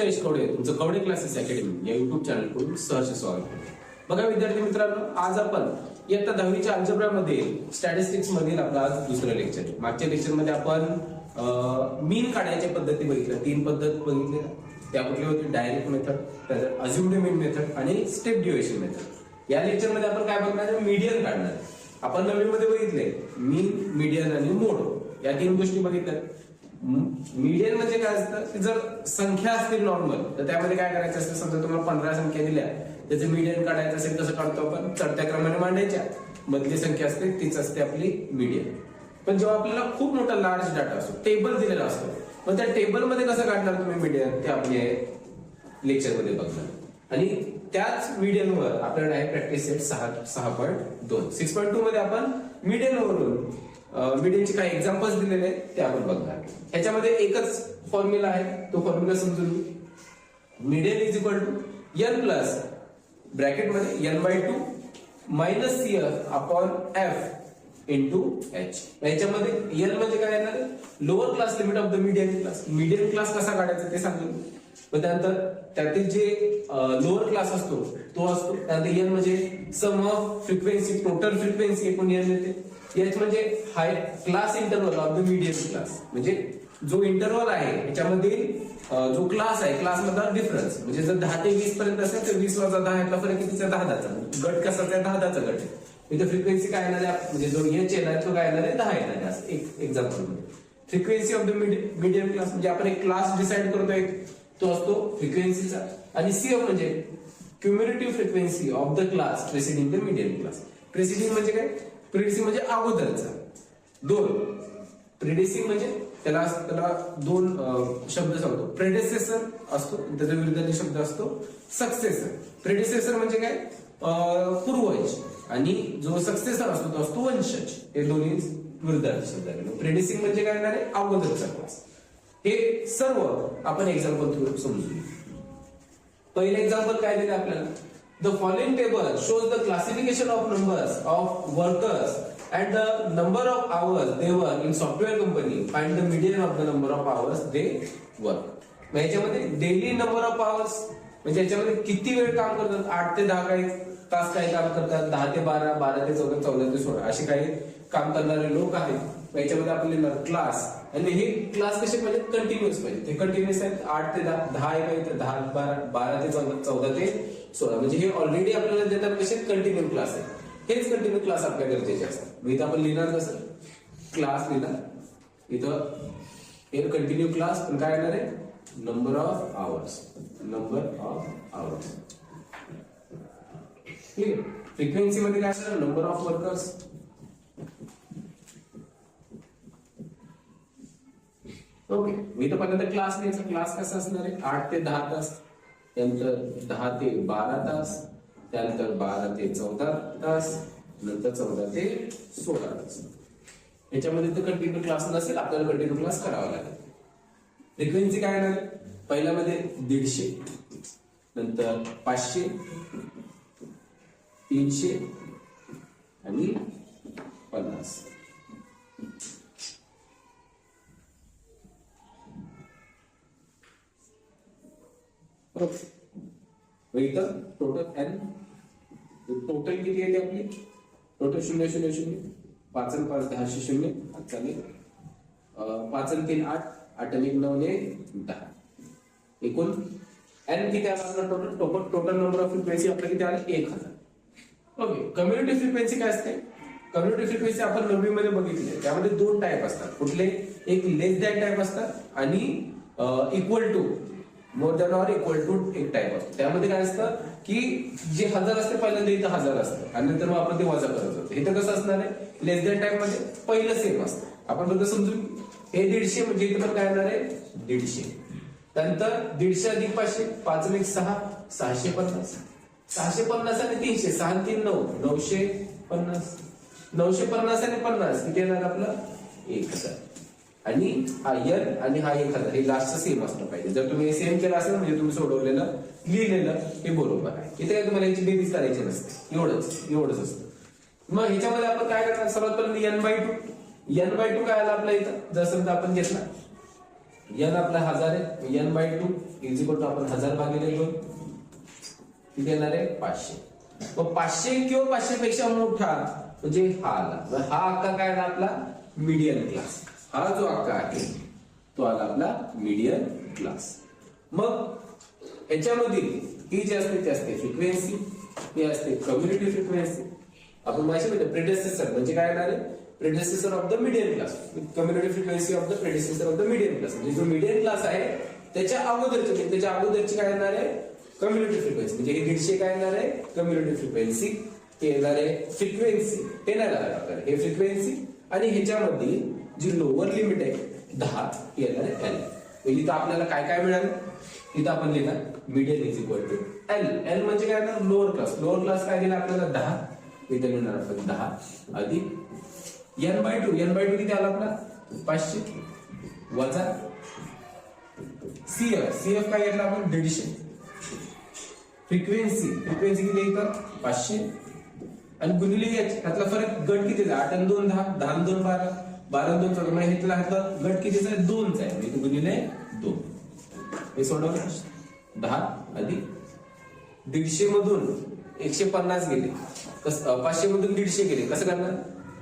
सुरेश कवडे तुमचं Kawade classes academy या YouTube चॅनलकडून सहर्ष स्वागत बघा विद्यार्थी मित्रांनो आज आपण इयत्ता दहावीच्या अल्जब्रामध्ये स्टॅटिस्टिक्स मधील आपला आज दुसरं लेक्चर आहे. मागच्या लेक्चरमध्ये आपण मीन काढायच्या पद्धती बघितल्या. तीन पद्धत बघितल्या. त्या कुठली होती? डायरेक्ट मेथड त्यानंतर अज्युम्ड मीन मेथड आणि स्टेप ड्युएशन मेथड या लेक्चरमध्ये आपण काय बघणार मीडियन काढणार आपण नवीन मध्ये बघितले मीन मीडियन आणि मोड या तीन गोष्टी बघितल्या मीडियन म्हणजे काय असतं की जर संख्या असतील नॉर्मल तर त्यामध्ये काय करायचं असतं? समजा तुम्हाला पंधरा संख्या दिल्या त्याचं मीडियन काढायचं असेल तसं काढतो आपण चढत्या क्रमाने मांडायच्या. मधली संख्या असते तीच असते आपली मीडियन पण जेव्हा आपल्याला खूप मोठा लार्ज डाटा असतो टेबल दिलेला असतो मग त्या टेबलमध्ये कसं काढणार तुम्ही मीडियन ते आपले लेक्चरमध्ये बघणार. आणि त्याच मीडियनवर आपल्याकडे आहे प्रॅक्टिस सेट सहा सहा पॉईंट दोन. सिक्स पॉईंट टू मध्ये आपण मीडियनवरून मीडियाचे काही एक्झाम्पल्स दिलेले आहेत ते आपण बघणार ह्याच्यामध्ये एकच फॉर्म्युला आहे तो फॉर्म्युला समजून median is equal to N plus ब्रॅकेटमध्ये N by two minus C upon F into H याच्यामध्ये एल म्हणजे काय येणार lower class limit of the medium class median class कसा काढायचा ते सांगतो मग त्यानंतर त्यातील जे लोअर क्लास असतो तो असतो. त्यानंतर एन म्हणजे sum of frequency total frequency एकूण एन येते. एच म्हणजे height class interval of the medium class म्हणजे जो इंटरवल आहे याच्यामध्ये जो क्लास आहे क्लास मधला डिफरन्स म्हणजे जर दहा ते वीस पर्यंत असेल तर वीस वजा दहा यातला फरक कितीचा दहा दहाचा. म्हणजे गट कसाचा आहे? दहा दहाचा गट आहे. इथे फ्रिक्वेन्सी काय येणार आहे? म्हणजे जो एच येणार आहे तो काय येणार आहे? दहा येणार आहे. असं एक एक्झाम्पलमध्ये. Frequency of the medium class म्हणजे आपण एक क्लास डिसाइड करतोय तो असतो फ्रिक्वेन्सीचा आणि सीएम म्हणजे community frequency of the class preceding the medium class preceding म्हणजे काय? प्रिडिसिंग म्हणजे अगोदरचा. दोन. प्रिडिसिंग म्हणजे त्याला त्याला दोन शब्द सांगतो. प्रेडेसेसर असतो त्याच्या विरुद्ध शब्द असतो सक्सेसर प्रेडेसेसर म्हणजे काय? पूर्वज. आणि जो सक्सेसर असतो तो असतो वंशज. हे दोन्ही विरुद्धार्थी शब्द आहे प्रेडिसिंग म्हणजे काय येणार आहे? अगोदरचा क्लास हे सर्व आपण एक्झाम्पल थ्रू समजू पहिलं एक्झाम्पल काय दिलं आपल्याला? The following table shows the classification of numbers of workers and the number of hours they work in software company find the median of the number of hours they work मग याच्यामध्ये daily number of hours म्हणजे याच्यामध्ये किती वेळ काम करतात? आठ ते दहा काही तास काही काम करतात? दहा ते बारा बारा ते चौदा चौदा ते सोळा असे काही काम करणारे लोक आहेत. याच्यामध्ये आपले क्लास आणि हे क्लास कसे पाहिजे? कंटिन्युअस पाहिजे. ते कंटिन्युअस आहेत. आठ ते दहा दहा आहे तर दहा बारा बारा ते चौदा चौदा ते सोळा. म्हणजे हे ऑलरेडी आपल्याला देतात कसे? कंटिन्यू क्लास आहे. हेच कंटिन्यू क्लास आपल्या गरजेचे असतात. मी इथं आपण लिहिणार कसं? क्लास लिहिणार. इथं हे कंटिन्यू क्लास पण काय येणार आहे? Number of hours number of hours clear frequency मध्ये काय असणार नंबर ऑफ वर्कर्स ओके मी तर पहिल्यांदा क्लास नाही क्लास कसा असणार आहे? आठ ते दहा तास. त्यानंतर दहा ते बारा तास त्यानंतर बारा ते चौदा तास नंतर चौदा ते सोळा तास. याच्यामध्ये तर कंटिन्यू क्लास नसेल आपल्याला कंटिन्यू क्लास करावा लागेल. फ्रिक्वेन्सी काय येणार? पहिल्यामध्ये दीडशे नंतर पाचशे तीनशे आणि पन्नास. इथं टोटल एन टोटल किती येते आपली? टोटल शून्य शून्य शून्य. पाच आणि पाच दहाशे शून्य. चालेल पाच आणि तीन आठ. आठ आणि एक नऊ ने दहा. एकूण एन किती आला total total total number of frequency आपलं किती आले? एक हजार. ओके कम्युनिटी फ्रिक्वेन्सी काय असते? कम्युनिटी फ्रिक्वेन्सी आपण नववी मध्ये बघितली. त्यामध्ये दोन टाईप असतात. कुठले? एक लेस दॅन टाईप असतात आणि equal to more than or equal to एक टाइप असतो. त्यामध्ये काय असतं की जे हजार असते पहिल्यांदा इथं हजार असतं. आणि नंतर मग आपण ते वजा करत होतो. इथं कसं असणार आहे? लेस दॅन टाईपमध्ये पहिलं सेम असतं. आपण फक्त समजून हे दीडशे म्हणजे इथं पण काय येणार आहे? दीडशे. त्यानंतर दीडशे अधिक पाचशे पाच अधिक सहा सहाशे पन्नास. सहाशे पन्नास आणि तीनशे. सहा आणि तीन नऊ. नऊशे पन्नास. नऊशे पन्नास आणि पन्नास. किती येणार आपलं? एक हजार. आणि हा एन आणि हा एक हजार हे लास्ट सेम असलं पाहिजे. जर तुम्ही सेम केलं असेल म्हणजे तुम्ही सोडवलेलं लिहिलेलं हे बरोबर आहे. इथे काय तुम्हाला याची बेरीज करायची नसते. एवढंच एवढंच असतं. मग ह्याच्यामध्ये आपण काय करणार? सर्वात पहिल्यांदा N by two N by two काय आला आपल्या इथं? जर समजा आपण घेतला. एन आपला हजार आहे. N by two is equal to आपण हजार भागिले दोन. किती येणार आहे पाचशे. मग पाचशे किंवा पाचशे पेक्षा मोठा म्हणजे हा आला. हा अक्का काय आला आपला? मीडियम क्लास हा जो अक्का आहे तो आला आपला मीडियन क्लास मग याच्यामधील ही जी असते ती असते फ्रिक्वेन्सी ही असते कम्युनिटी फ्रिक्वेन्सी आपण माहिती म्हणजे प्रेडेसेसर म्हणजे काय येणार आहे? Predecessor of the medium class community frequency of the predecessor of the medium class म्हणजे जो मिडियम क्लास आहे त्याच्या अगोदरची म्हणजे त्याच्या अगोदरची काय येणार आहे? कम्युनिटी फ्रिक्वेन्सी म्हणजे हे दीडशे काय येणार आहे? कम्युनिटी फ्रिक्वेन्सी ते येणार आहे फ्रिक्वेन्सी ते नाही लागणार आपल्याला. हे फ्रिक्वेन्सी आणि ह्याच्यामध्ये जी लोअर लिमिट आहे दहा येणार आहे एल इथं आपल्याला काय काय मिळालं? इथं आपण लिहिणार median is equal to L L म्हणजे काय? ना लोअर क्लास लोअर क्लास काय दिला आपल्याला? दहा. इथे मिळणार आपण दहा. अधिक N by two N by two किती आला आपला? पाचशे. वजा सीएफ सीएफ काय घेतला आपण? दीडशे. फ्रिक्वेन्सी फ्रिक्वेन्सी किती इथं पाचशे. आणि गुणिले एच त्यातला फरक गट किती आठ आणि दोन दहा. दहा दोन बारा. बारा दोन चौदा म्हणजे ह्यातला ह्यातला गट कितीचा आहे? दोनचा आहे. म्हणजे गुणिले दोन. हे सोडवलं दहा अधिक दीडशे मधून एकशे पन्नास गेले. कस पाचशे मधून दीडशे गेले. कसं करणार?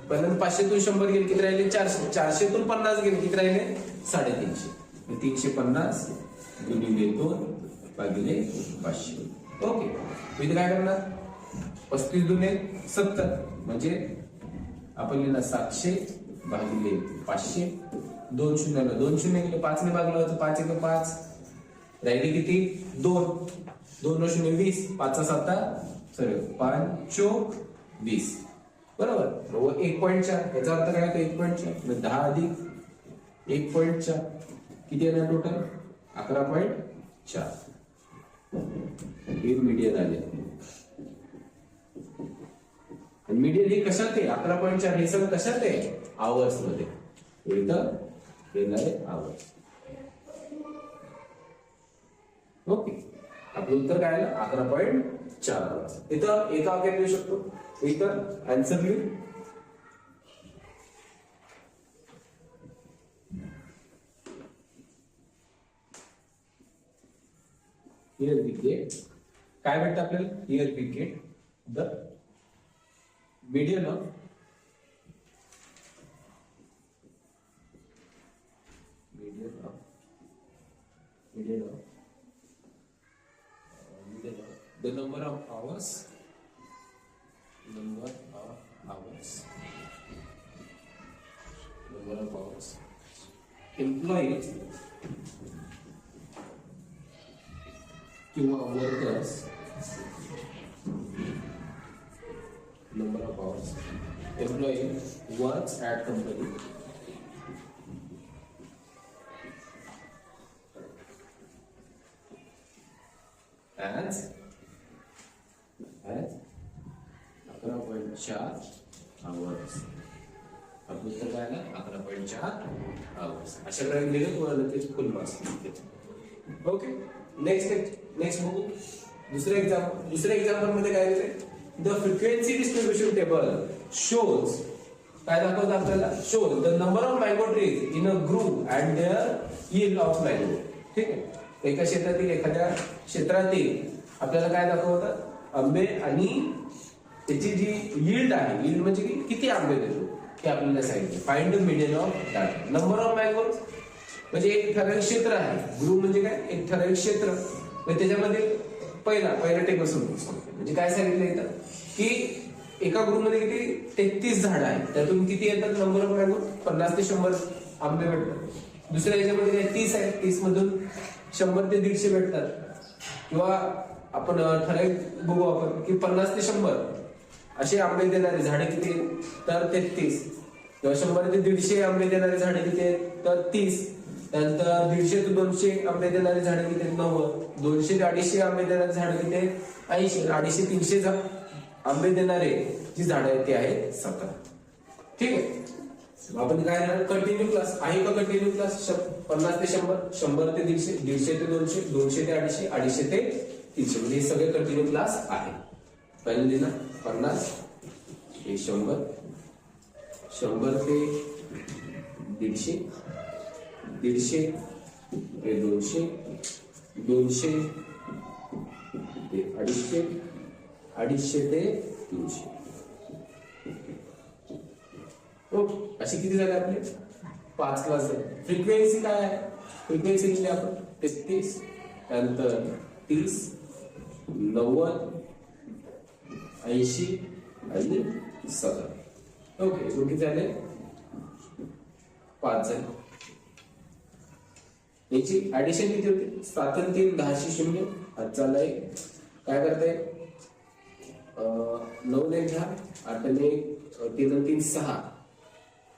पहिल्यांदा पाचशेतून शंभर गेले किती राहिले? चारशे. चारशेतून पन्नास गेले. किती राहिले? साडेतीनशे. तीनशे पन्नास गुणिले दोन भागिले पाचशे. ओके. मग इथे काय करणार? पस्तीस दुने सत्तर. म्हणजे आपण लिहिणार सातशे भागिले पाचशे? दोन शून्याला दोन शून्य गेले पाचने भागलं होतं पाच एक पाच. राहिली किती? दोन. दोन शून्य वीस पाचचा साता सॉरी पाच चोक वीस. बरोबर? एक पॉईंट चार. याचा अर्थ काय होतो? एक पॉईंट चार. दहा अधिक एक पॉईंट चार. किती येणार टोटल अकरा पॉईंट चार. हे मीडियन आले. मीडियन हे कशात आहे? अकरा पॉईंट चार हे सगळं कशात आहे? आवर्समध्ये इथं येणार आहे आवर्स. ओके. आपलं उत्तर काय आलं? अकरा पॉईंट चार आवर्स. इथं एका वाक्यात लिहू शकतो. इथं आन्सर लिहू. हिअर वी गेट काय भेटतं आपल्याला? Here we get the median of median of median of uh, median of the number of hours number of hours number of hours employees किंवा workers Number of hours. Employee works at company. As as अकरा point चार hours पुस्तक आहे ना? अकरा point चार hours अशा प्रकारे लिहिलं तुम्हाला लगेच full marks okay next next बघू. दुसऱ्या एक्झाम्पल दुसऱ्या एक्झाम्पलमध्ये काय येते the frequency distribution table shows काय दाखवत आपल्याला shows the number of mango trees in a group and their yield of mango ठीक आहे? एका क्षेत्रातील एखाद्या क्षेत्रातील आपल्याला काय दाखवतं? आंबे आणि त्याची जी यील्ड आहे यील्ड म्हणजे की किती आंबे देतो? हे आपल्याला सांगितलं. Find the median of that number of mango म्हणजे एक ठराविक क्षेत्र आहे. ग्रुप म्हणजे काय? एक ठराविक क्षेत्र. म्हणजे त्याच्यामध्ये पहिला पहिला टेबल समजून म्हणजे काय सांगितलं इथं? की एका ग्रुपमध्ये किती? तेहतीस झाड आहेत. त्यातून किती येतात नंबर ऑफ पन्नास ते शंभर आंबे भेटतात. दुसऱ्या याच्यामध्ये काय? तीस आहे तीस मधून शंभर ते दीडशे भेटतात. किंवा आपण ठराविक बघू आपण की पन्नास ते शंभर असे आंबे देणारे झाडे किती तर तेहतीस. किंवा शंभर ते दीडशे आंबे देणारे झाडे किती आहेत? तर तीस. त्यानंतर दीडशे ते दोनशे आंबे देणारे झाडे घेते नव्वद. दोनशे ते अडीचशे आंबे देणारे झाडे घेते ऐंशी. अडीचशे तीनशे आंबे देणारे जी झाडं आहेत ते आहेत सतरा. ठीक आहे? आपण काय कंटिन्यू क्लास आहे का कंटिन्यू क्लास पन्नास ते शंभर. शंभर ते दीडशे दीडशे ते दोनशे दोनशे ते अडीचशे अडीचशे ते तीनशे. म्हणजे हे सगळे कंटिन्यू क्लास आहे. पहिले ना पन्नास. हे शंभर. शंभर ते दीडशे. दीडशे ते दोनशे दोनशे ते अडीचशे अडीचशे ते तीनशे. हो असे किती झाले आपले? पाच क्लास झाले. फ्रिक्वेन्सी काय आहे? फ्रिक्वेन्सी लिहिली आपण. तेहतीस त्यानंतर तीस नव्वद ऐंशी आणि सतरा. ओके किती झाले? पाच झाले. याची ऍडिशन किती होती? सात आणि तीन दहाशे शून्य हातचाला एक काय करताय? नऊ ने घ्या. आठ आणि एक. तीन आणि तीन सहा.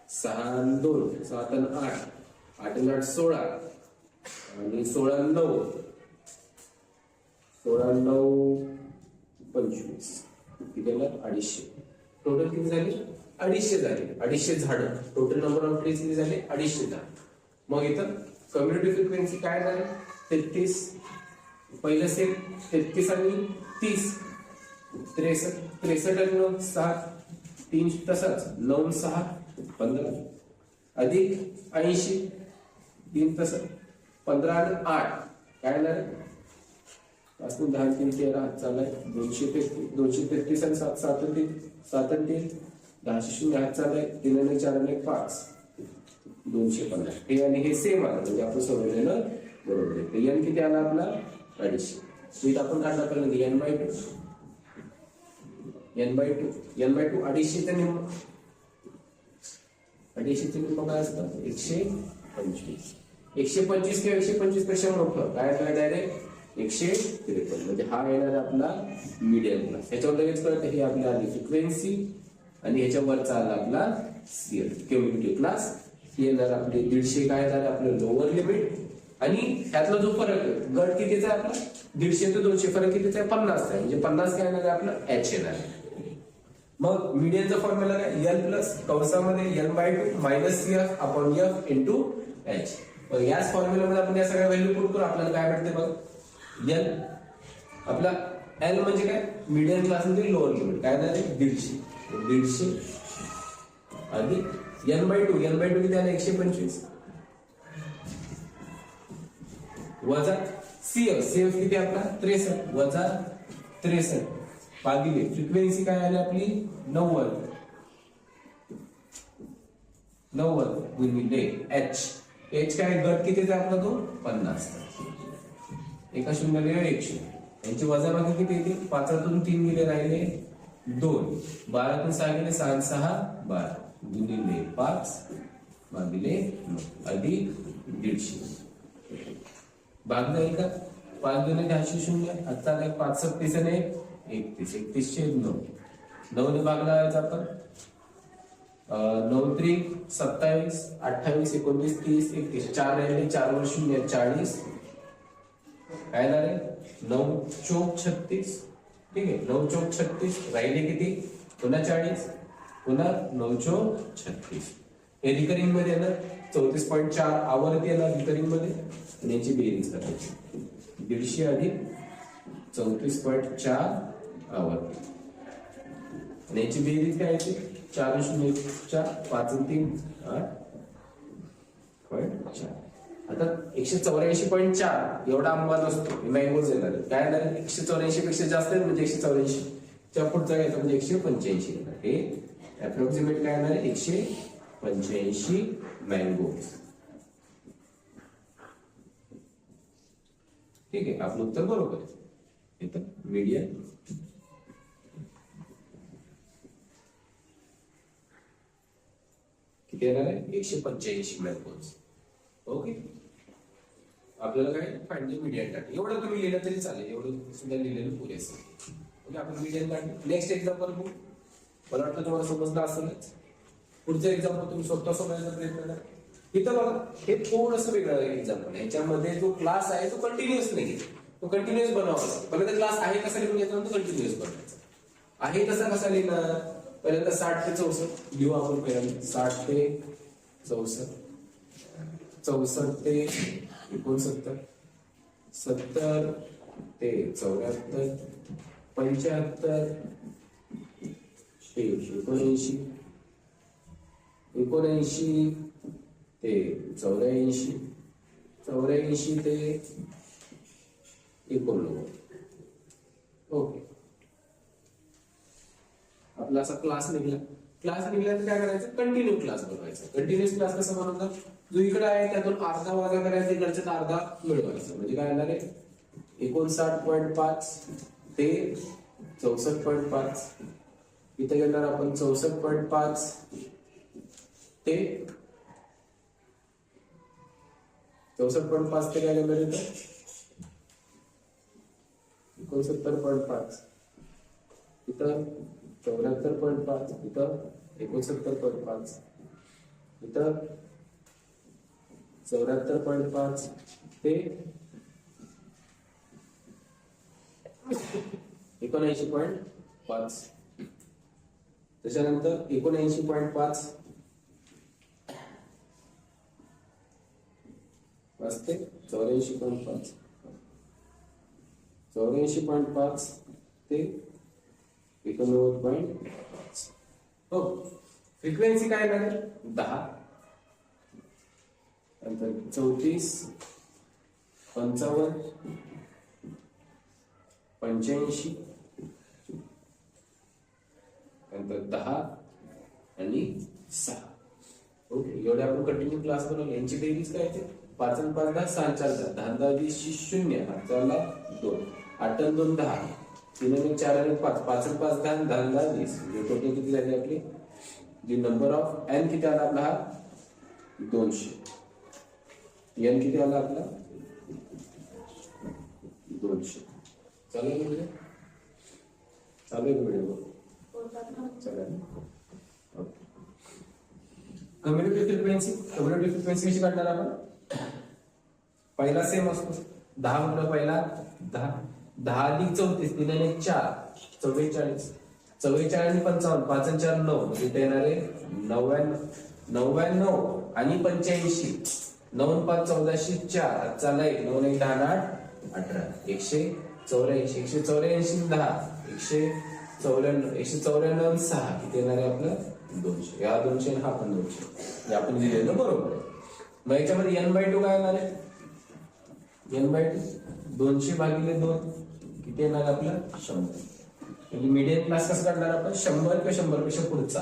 सहा आणि दोन. सात आणि आठ. आठ आणि आठ सोळा. आणि सोळा नऊ. सोळा नऊ पंचवीस. किती अडीचशे. टोटल किती झाले? अडीचशे झाले. अडीचशे झाडं. टोटल नंबर ऑफ ट्रीज किती झाले? अडीचशे झाड. मग इथं कम्युनिटी फ्रिक्वेन्सी काय झाली? तेहतीस. पहिलं सेट तेहतीस आणि तीस. त्रेसष्ट त्रेसष्ट आणि नऊ सहा तीन तसंच. नऊ सहा पंधरा. अधिक ऐंशी तीन तसं. पंधरा आणि आठ. काय झालं पासून दहा तीन तेरा हात दोनशे तेहतीस दोनशे तेहतीस आणि सात सात तीन सात तीन. दहाशे शून्य हात चाललाय तीन आणि चार आणि एक पाच. दोनशे पन्नास हे आणि हे सेम आलं म्हणजे आपण सोडवलेलं बरोबर आहे. तर एन किती आला आपला? अडीचशे. स्वीट आपण काढला पहिल्यांदा N by two N by two N by two अडीचशे ते निम्म. अडीचशे ते निम्म काय असतं? एकशे पंचवीस. एकशे पंचवीस किंवा एकशे पंचवीसपेक्षा मोठं. काय काय डायरेक्ट एकशे त्रेपन्न. म्हणजे हा येणार आपला मीडियम क्लास ह्याच्यावर लगेच कळतं हे आपल्या आली फ्रिक्वेन्सी आणि ह्याच्यावरचा आला आपला सीएल कम्युनिटी क्लास हे झालं आपले दीडशे काय झालं आपलं लोअर लिमिट आणि त्यातला जो फरक आहे गट कितीचा आहे आपला? दीडशे ते दोनशे फरक कितीचा आहे? पन्नास आहे. म्हणजे पन्नास काय येणार आहे आपलं? एच येणार आहे. मग मीडियनचा फॉर्म्युला काय? L plus कंसामध्ये L by two minus F upon F into H मग याच फॉर्म्युल्यामध्ये आपण या सगळ्या व्हॅल्यू पुट करू आपल्याला काय भेटते बघ? एल आपला एल म्हणजे काय? मीडियम क्लासमध्ये लोअर लिमिट काय झाले दीडशे. दीडशे. अधिक N by two N by two किती आलं? एकशे पंचवीस. वजा सीएफ सीएफ किती आपला त्रेसष्ट. वजा त्रेसष्ट. भागिले. फ्रिक्वेन्सी काय आली आपली? नव्वद. नव्वद गुणिले एच एच काय? गट कितीचा आपला तो? पन्नास. एका शून्य एक शून्य यांची वजाबाकी किती येते? पाचातून तीन गेले राहिले दोन. बारातून सहा गेले सहा सहा बारा. गुणिले पाच भागिले अधिक दीडशे भाग जाईल का? पाच दोन दहाशे शून्य आता काय पाच सत्तीस आणि एकतीस एकतीसशे नऊ. नऊने भाग लावायचा आपण. नऊ त्रिक सत्तावीस अठ्ठावीस एकोणतीस तीस एकतीस. चार राहिले चार वर शून्य चाळीस. काय झाले नऊ चौक छत्तीस. ठीक आहे नऊ चौक छत्तीस. राहिले किती? पुन्हा चाळीस. पुन्हा नऊ छत्तीस. हे रिकरिंगमध्ये येणार चौतीस पॉईंट चार आवर्ती आला रिकरिंगमध्ये आणि याची बेरीज करायची. दीडशे अधिक चौतीस पॉईंट चार आवर्ती. आणि याची बेरीज काय येते चार शून्य चार पाच तीन आठ पॉईंट चार. आता एकशे चौऱ्याऐंशी पॉईंट चार एवढा अंबाज असतो मॅंगोज येणार काय येणार? एकशे चौऱ्याऐंशी पेक्षा जास्त आहे म्हणजे एकशे चौऱ्याऐंशी. च्या पुढचा घ्यायचा म्हणजे एकशे पंच्याऐंशी येणार हे अप्रॉक्सिमेट काय येणार? आहे एकशे पंच्याऐंशी मँगो ठीक आहे आपलं उत्तर बरोबर आहे. इथं मीडियम किती येणार आहे? एकशे पंच्याऐंशी मॅंगोज ओके आपल्याला काय? फाइंड मीडियन टाक एवढं तुम्ही लिहिलं तरी चालेल. एवढं सुद्धा लिहिलेलं पुरेसं ओके आपण मीडियन काढ. नेक्स्ट एक्झाम्पल बघू. मला वाटतं तुम्हाला समजलं असेलच. पुढचं एक्झाम्पल तुम्ही स्वतः समजायचा प्रयत्न करा. इथं बघा हे थोडस वेगळं एक्झाम्पल ह्याच्यामध्ये याच्यामध्ये जो क्लास आहे तो कंटिन्युअस नाही तो कंटिन्युअस बनवावा लागतो पहिल्यांदा क्लास आहे कसा लिहून घ्यायचा तो कंटिन्युअस बनवायचा. आहे तसा कसा लिहिणार? पहिल्यांदा साठ ते चौसष्ट. लिहू आपण पहिल्यांदा साठ ते चौसष्ट. चौसष्ट ते एकोणसत्तर. सत्तर ते चौऱ्याहत्तर. पंच्याहत्तर. ते एकोणऐंशी एकोणऐंशी ते चौऱ्याऐंशी चौऱ्याऐंशी ते एकोणनव्वद ओके आपला असा क्लास निघला. क्लास निघला तर काय करायचं? कंटिन्यू क्लास बनवायचा. कंटिन्युअस क्लास कसा बनवता? जो इकडे आहे त्यातून अर्धा वाजा करायचा इकडच्यात अर्धा मिळवायचा. म्हणजे काय येणार आहे? एकोणसाठ पॉईंट पाच ते चौसष्ट पॉईंट पाच. इथे घेणार आपण चौसष्ट पॉईंट पाच. ते चौसष्ट पॉईंट पाच ते काय घेणार इथं एकोणसत्तर पॉईंट पाच. इथं चौऱ्याहत्तर पॉईंट पाच. इथं एकोणसत्तर पॉईंट पाच. इथं चौऱ्याहत्तर पॉईंट पाच. ते एकोणऐंशी पॉईंट पाच. त्याच्यानंतर एकोणऐंशी पॉईंट पाच. पाच ते चौऱ्याऐंशी पॉईंट पाच. चौऱ्याऐंशी पॉईंट पाच ते एकोणनव्वद पॉईंट पाच. हो फ्रिक्वेन्सी काय लागेल दहा. नंतर चौतीस पंचावन्न पंच्याऐंशी त्यानंतर दहा आणि सहा. ओके एवढे आपण कंटिन्यू क्लास बनवले यांची बेरीज काय येते पाच आणि पाच दहा सहा चार दहा. दहा दहा म्हणजे वीस शून्य हाताला दोन. आठ आणि दोन दहा तीन आणि चार आणि पाच. पाच आणि पाच दहा दहा दहा वीस. म्हणजे टोटल किती झाले आपली? जी नंबर ऑफ एन किती आला आपला? हा दोनशे. एन किती आला आपला? दोनशे. चालेल म्हणजे चालेल व्हिडिओ बघ कम्युनिटी फ्रिक्वेन्सी कम्युनिटी फ्रिक्वेन्सी कशी काढणार आपण? पहिला सेम असतो. दहा मुलं पहिला दहा दहा अधिक चौतीस तीन चार चव्वेचाळीस. चव्वेचाळीस आणि पंचावन्न पाच आणि चार नऊ. म्हणजे ते येणारे नव्याण्णव नव्याण्णव आणि पंच्याऐंशी. नऊ पाच चौदाशे चार. आजचा एक नऊ एक दहा आठ अठरा. एकशे चौऱ्याऐंशी एकशे चौऱ्याऐंशी दहा. एकशे चौऱ्याण्णव एकशे चौऱ्याण्णव सहा. किती येणार आहे आपलं? दोनशे. या दोनशे हा पण दोनशे. हे आपण ना बरोबर आहे. मग याच्यामध्ये एन बाय टू काय येणार आहे? एन बाय टू दोनशे भागिले दोन. किती येणार आपलं? शंभर. म्हणजे मिडियम क्लास कसं काढणार आपण? शंभर किंवा शंभरपेक्षा पुढचा.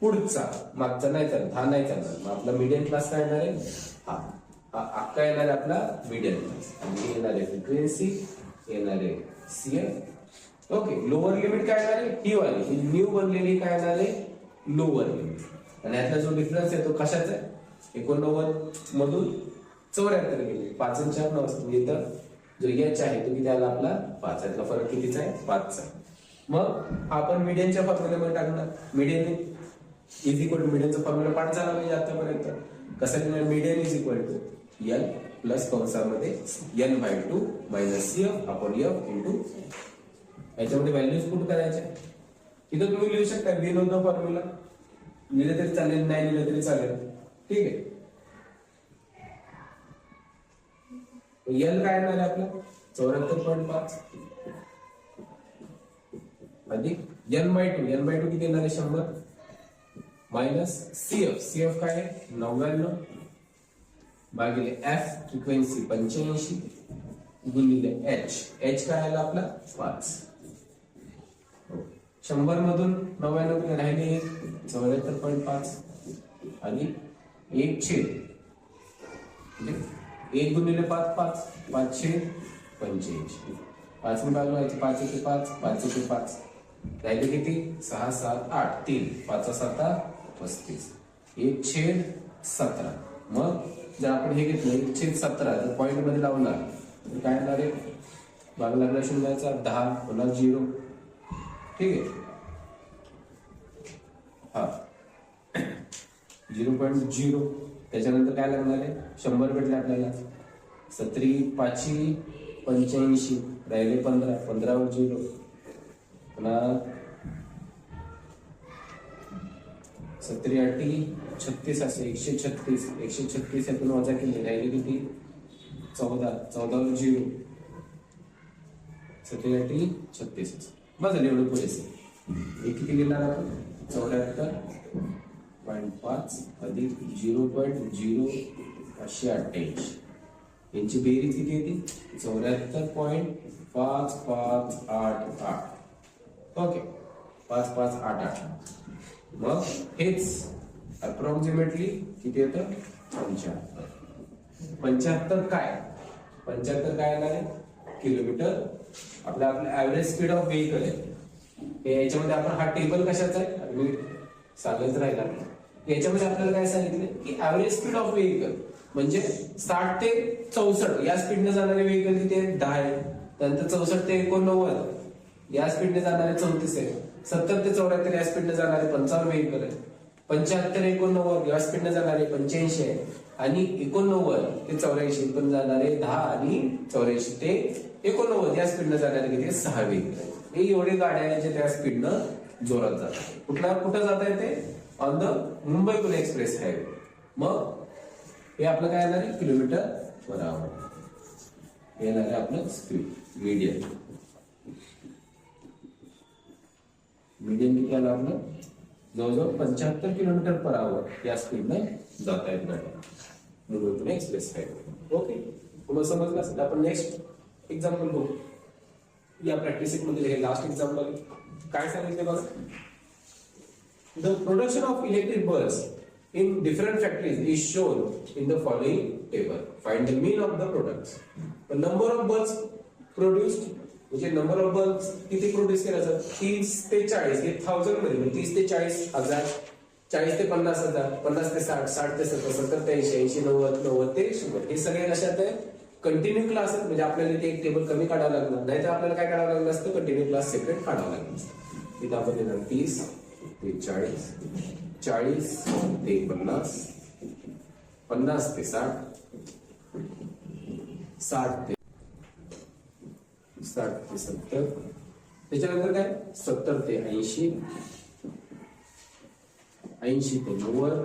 पुढचा. मागचा नाही चालत हा नाही चालणार मग आपला मिडियम क्लास काय येणार आहे? हा. हा अक्का येणार आहे आपला? मिडियम क्लास आणि येणार आहे फ्रिक्वेन्सी येणार आहे सीएफ ओके लोअर लिमिट काय झाली? ही वाली. ही न्यू बनलेली काय झाली? लोअर लिमिट आणि यातला जो डिफरन्स आहे तो कशाचा आहे? एकोणनव्वद मधून चौऱ्याहत्तर गेले. पाच आणि चार नऊ म्हणजे इथं जो एच आहे तो किती आला आपला? पाच यातला फरक कितीचा आहे? पाचचा मग आपण मीडियनच्या फॉर्म्युल्यामध्ये टाकणार. मीडियन इज इक्वल टू मीडियनचा फॉर्म्युला पाठ झाला पाहिजे आतापर्यंत. कसं लिहिणार median is equal to L plus कंसामध्ये N by two minus F upon F into याच्यामध्ये व्हॅल्यूज पुट करायच्या इथं तुम्ही लिहू शकता विनोद फॉर्म्युला लिहिलं तरी चालेल नाही लिहिलं तरी चालेल. ठीक आहे. एल काय येणार आहे आपलं? चौऱ्याहत्तर पॉईंट पाच. अधिक N by two N by two किती येणार आहे? शंभर. मायनस सीएफ सीएफ काय आहे? नव्याण्णव. भागिले एफ फ्रिक्वेन्सी पंच्याऐंशी. गुणिले एच एच काय आला आपला? पाच. शंभर मधून नव्याण्णव किती राहिले एक चौऱ्याहत्तर पॉईंट पाच आणि एक छेद. म्हणजे एक गुणिले पाच पाच पाचशे पंच्याऐंशी. पाच मी व्हायचे पाच एके पाच पाच एके पाच. राहिले किती? सहा सात आठ तीन. पाच साता पस्तीस. एक छेद सतरा. मग जर आपण हे घेतलं एक छेद सतरा जर पॉईंटमध्ये लावणार तर काय येणार आहे? भाग लागला शून्याचा दहा पुन्हा झिरो. ठीक आहे? Zero point zero. त्याच्यानंतर काय लागणार आहे? शंभर भेटले आपल्याला. सत्री पाचशे पंच्याऐंशी राहिले पंधरा. पंधरावर झिरो. पुन्हा सत्री अटी छत्तीस असे. एकशे छत्तीस. एकशे छत्तीस यातून वजा केली. राहिले किती? चौदा. चौदावर झिरो. सत्री अटी छत्तीस बस एवढं पुरेसे. हे किती लिहिणार आपण? चौऱ्याहत्तर. पॉईंट पाच अधिक झिरो पॉईंट झिरो पाचशे अठ्ठ्याऐंशी. यांची बेरीज किती होती? चौऱ्याहत्तर पॉईंट पाच पाच आठ आठ. ओके पाच पाच आठ आठ. मग हेच अप्रॉक्सिमेटली किती येतं पंच्याहत्तर. पंच्याहत्तर काय? पंच्याहत्तर काय येणार आहे? किलोमीटर आपलं आपल्या ऍव्हरेज स्पीड ऑफ व्हेकल आहे. याच्यामध्ये आपण हा टेबल कशाचा आहे? मी सांगत राहिला. याच्यामध्ये आपल्याला काय सांगितलं? की ऍव्हरेज स्पीड ऑफ व्हेकल म्हणजे साठ ते चौसष्ट या स्पीडने जाणारे व्हेकल किती आहेत? दहा आहे त्यानंतर चौसष्ट ते एकोणनव्वद या स्पीडने जाणारे चौतीस आहे सत्तर ते चौऱ्याहत्तर या स्पीडने जाणारे पंचावन्न व्हेकल आहे पंच्याहत्तर एकोणनव्वद या स्पीडने जाणारे पंच्याऐंशी आहे आणि एकोणनव्वद ते चौऱ्याऐंशी पण जाणारे दहा आणि चौऱ्याऐंशी ते एकोणनव्वद या स्पीडने जाणारे किती सहा व्हेकल आहेत. हे एवढे गाड्या आहेत जे त्या स्पीडनं जोरात जातात. कुठला कुठं जाता येते? On the Mumbai Pune express highway मग हे आपलं काय येणार आहे? किलोमीटर पर आवर हे येणार आहे आपलं स्पीड मीडियम मीडियम किती आलं आपलं? जवळजवळ पंच्याहत्तर किलोमीटर पर आवर या स्पीडनं जात आहेत madam Mumbai Pune express highway okay तुम्हाला समजलं असेल. आपण नेक्स्ट एक्झाम्पल बघू. या प्रॅक्टिसमध्ये हे लास्ट एक्झाम्पल काय सांगितलं बघा? The production of electric bulbs in different factories is shown in the following table. Find the mean of the products. The number of bulbs produced, म्हणजे नंबर ऑफ बल्ब किती produce केला जातात तीस ते चाळीस हे थाउजंडमध्ये म्हणजे तीस ते चाळीस हजार चाळीस ते पन्नास हजार पन्नास ते साठ साठ ते सत्तर सत्तर ते ऐंशी ऐंशी नव्वद नव्वद ते शंभर. हे सगळे कशात आहे कंटिन्यू क्लास आहेत. म्हणजे आपल्याला ते एक टेबल कमी काढावं लागणार. नाही तर आपल्याला काय काढावं लागलं असतं? कंटिन्यू क्लास सेपरेट काढावं लागलं असतं. इथं आपण देणार तीस. ते चाळीस चाळीस ते पन्नास पन्नास ते साठ साठ ते साठ ते सत्तर. त्याच्यानंतर काय? सत्तर ते ऐंशी ऐंशी ते नव्वद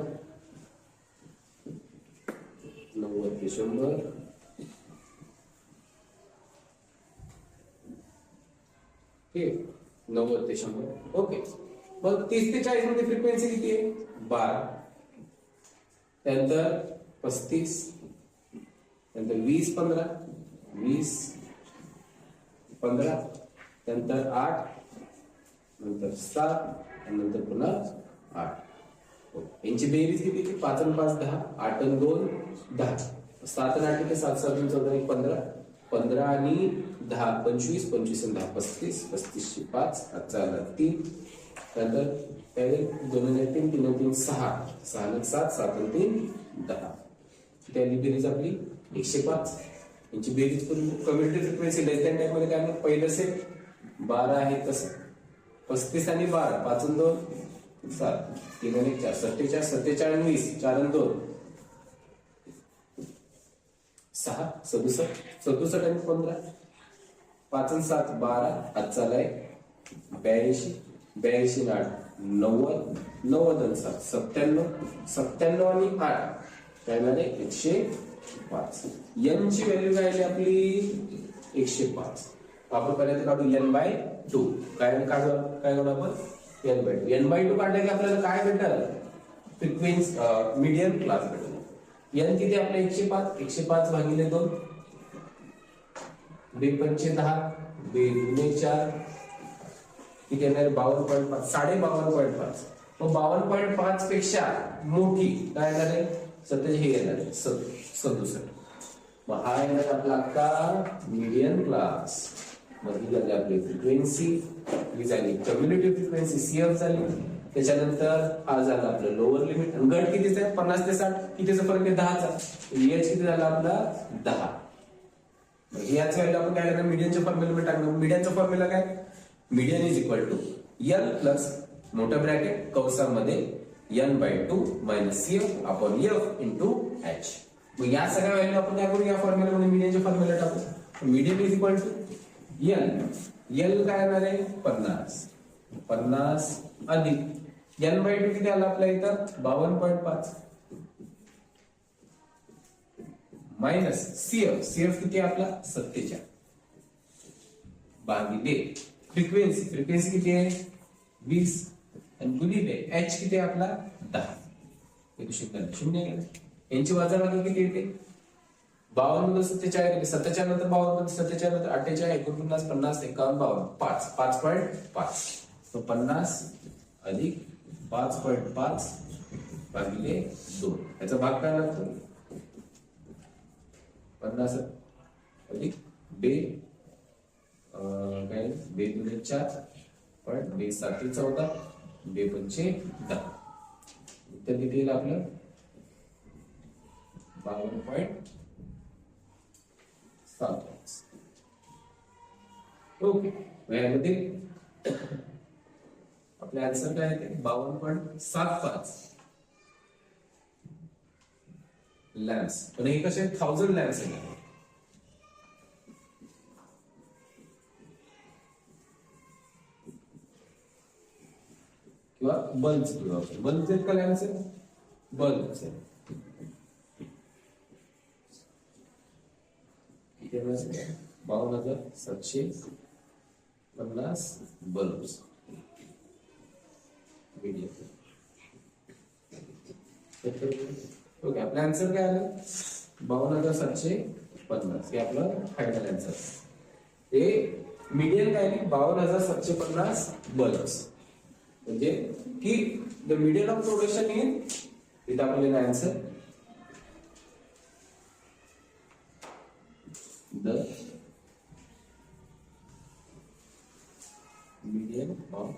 नव्वद ते शंभर नव्वद ते शंभर. ओके. मग तीस ते चाळीसमध्ये फ्रिक्वेन्सी किती आहे? बारा. त्यानंतर पस्तीस. त्यानंतर वीस पंधरा. वीस पंधरा. त्यानंतर आठ. नंतर सात. आणि नंतर पुन्हा आठ. हो. यांची बेरीज किती पाच आणि पाच दहा. आठ आणि दोन दहा. सात आणि आठ येते सात सात चौदा एक पंधरा. पंधरा आणि दहा. पंचवीस पंचवीस आणि दहा. पस्तीस. पस्तीसशे पाच. आजचा आला तीन. त्यानंतर त्यावेळी दोन हजार तीन तीन तीन सहा. सहा नक सात सात तीन दहा. त्याची बेरीज आपली एकशे पाच. यांची बेरीज करून community frequency less than time काय पहिलं सेट बारा आहे तसं. पस्तीस आणि बारा. पाच दोन सात. तीन आणि चार. सत्तेचाळीस सत्तेचाळीस वीस. चार आणि दोन. सहा सदुसष्ट सदुसष्ट आणि पंधरा. पाच आणि सात बारा. आज चालाय ब्याऐंशी. ब्याऐंशी आठ नव्वद नव्वद आणि सात सत्त्याण्णव सत्त्याण्णव आणि आठ. काय झाले एकशे पाच. एन ची व्हॅल्यू काय आली आपली एकशे पाच. आपण पर्यंत काढू एन बाय टू काय काढू? काय काढू आपण? N by two N by two काढलं की आपल्याला काय भेटल? फ्रिक्वेन्स मिडियम क्लास भेटल. एन किती? आपलं एकशे पाच. एकशे पाच भागिले दोन. बे पंचे दहा. बे दुने चार. किती येणार बावन्न पॉईंट पाच साडे बावन्न पॉईंट पाच. मग बावन्न पॉईंट पाच पेक्षा मोठी काय येणार आहे? सध्या हे येणार आहे. सदुसष्ट मग हा येणार आपला का मिडियन क्लास मग ही झाली आपली फ्रिक्वेन्सी ही झाली कम्युनिटी फ्रिक्वेन्सी सीएफ झाली. त्याच्यानंतर हा झाला आपलं लोअर लिमिट गट कितीचा आहे? पन्नास ते साठ. कितीचा फरक आहे? दहाचा. एच किती झाला आपला? दहा. याच वेळेला आपण काय करणार? मीडियनच्या फॉर्म्युला टाकणार. मीडियनचा फॉर्म्युला काय? Median is equal to L plus मोठं bracket कंसामध्ये N by two minus C F upon F into H मग या सगळ्या व्हॅल्यू आपण काय करू या फॉर्म्युलामध्ये मीडियनच्या फॉर्म्युला टाकू. Median is equal to N L काय येणार आहे? पन्नास. पन्नास अधिक एन बाय टू किती आला आपल्या इथं? बावन्न पॉईंट पाच. मायनस सीएफ सीएफ किती आपला? सत्तेच्या भागिले फ्रिक्वेन्सी फ्रिक्वेन्सी किती आहे? वीस. आणि गुणिले एच किती आहे आपला? दहा. एक शून्य शून्य यांची वजाबाकी किती येते? बावन्नमध्ये सत्तेचाळीस सत्तेचाळीस नंतर बावन्नमध्ये सत्तेचाळीस नंतर अठ्ठेचाळीस एकोणपन्नास पन्नास एकावन्न बावन्न. पाच. पाच पॉईंट पाच. तो पन्नास अधिक पाच पॉईंट पाच भागिले दोन. याचा भाग काय लागतो? पन्नास अधिक बे काय बे दुने चार पण बे साती चौदा बे पंचे दहा. उत्तर किती येईल आपलं? बावन्न पॉईंट सात ओके यामध्ये आपले आन्सर काय आहे ते? बावन्न पॉईंट सात पाच. लॅम्स पण हे कसे थाउजंड लॅम्स आहे किंवा बल्ब बल्ब आहेत का लॅम्स आहे बल्ब असेल किती बावन्न हजार सातशे पन्नास बल्ब ओके आपलं आन्सर काय आलं? बावन्न हजार सातशे पन्नास. हे आपलं फायनल आन्सर हे मीडियन काय आहे? बावन्न हजार सातशे पन्नास बल्ब्स म्हणजे की the median of production in इथं आपल्याला answer the median of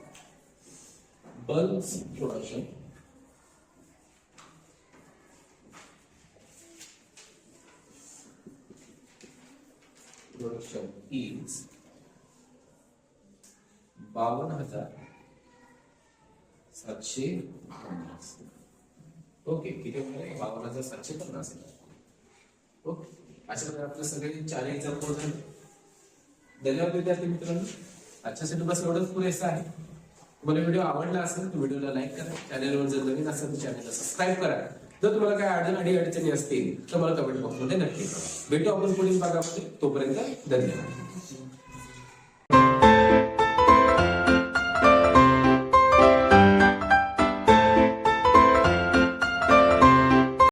bulb production production is बावन हजार सातशे पन्नास ओके किती होणार बावन्न हजार सातशे पन्नास ओके अशा प्रकारे आपले सगळे चार एक्झाम पूर्ण झाले. धन्यवाद विद्यार्थी मित्रांनो. आजच्या सिलेबस एवढंच पुरेसं आहे. तुम्हाला व्हिडिओ आवडला असेल तर व्हिडिओला लाईक करा. चॅनलवर जर नवीन असेल तर चॅनलला सबस्क्राईब करा. जर तुम्हाला काय अडचण आणि अडचणी असतील तर मला कमेंट बॉक्समध्ये नक्की करा भेटू आपण पुढील भागामध्ये. तोपर्यंत धन्यवाद.